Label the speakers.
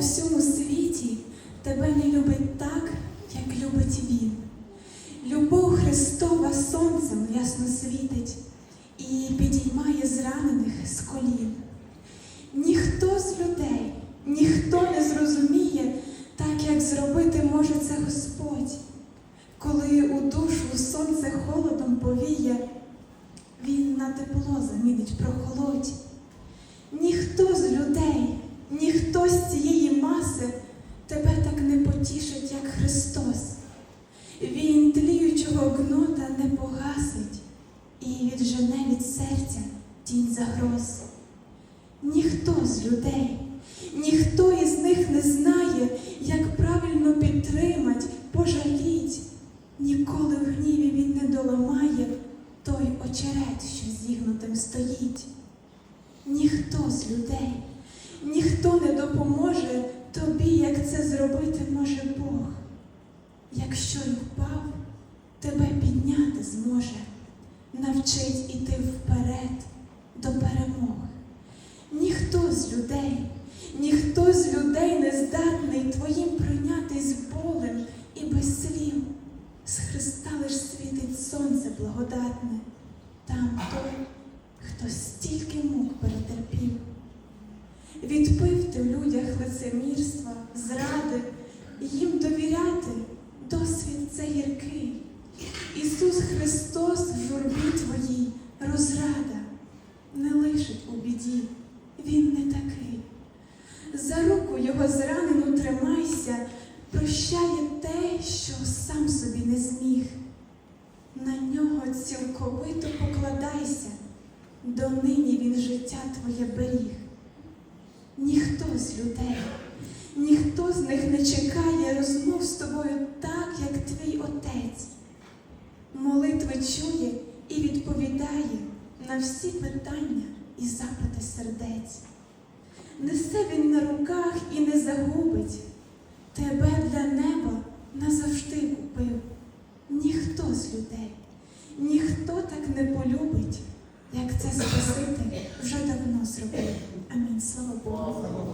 Speaker 1: всьому світі тебе не любить так, як любить він. Любов Христова сонцем ясно світить і підіймає зранених з колін. Ніхто з людей, ніхто не зрозуміє, так як зробити може це Господь. Коли у душу сонце холодом повіє, він на тепло замінить прохолодь. Ніхто з ніхто з цієї маси тебе так не потішить, як Христос. Він тліючого гнота не погасить і віджене від серця тінь загроз. Ніхто з людей, ніхто із них не знає, як правильно підтримать, пожаліть. Ніколи в гніві він не доламає той очерет, що зігнутим стоїть. Ніхто з людей, ніхто не допоможе тобі, як це зробити може Бог. Якщо й впав, тебе підняти зможе, навчить іти вперед до перемоги. Ніхто з людей, ніхто з людей не здатний твоїм пройнятись болем і без слів. З Христа лиш світить сонце благодатне, Відпив ти в людях лицемірства, зради, їм довіряти досвід це гіркий. Ісус Христос в журбі твоїй розрада, не лишить у біді, Він не такий. За руку його зранену тримайся, прощає те, що сам собі не зміг. На нього цілковито покладайся, донині він життя твоє беріг. Ніхто з людей, ніхто з них не чекає розмов з тобою так, як твій отець. Молитви чує і відповідає на всі питання і запити сердець. Несе він на руках і не загубить, тебе для неба назавжди купив. Ніхто з людей, ніхто так не полюбить, як це Спаситель вже давно зробив. Амінь. Слава Богу.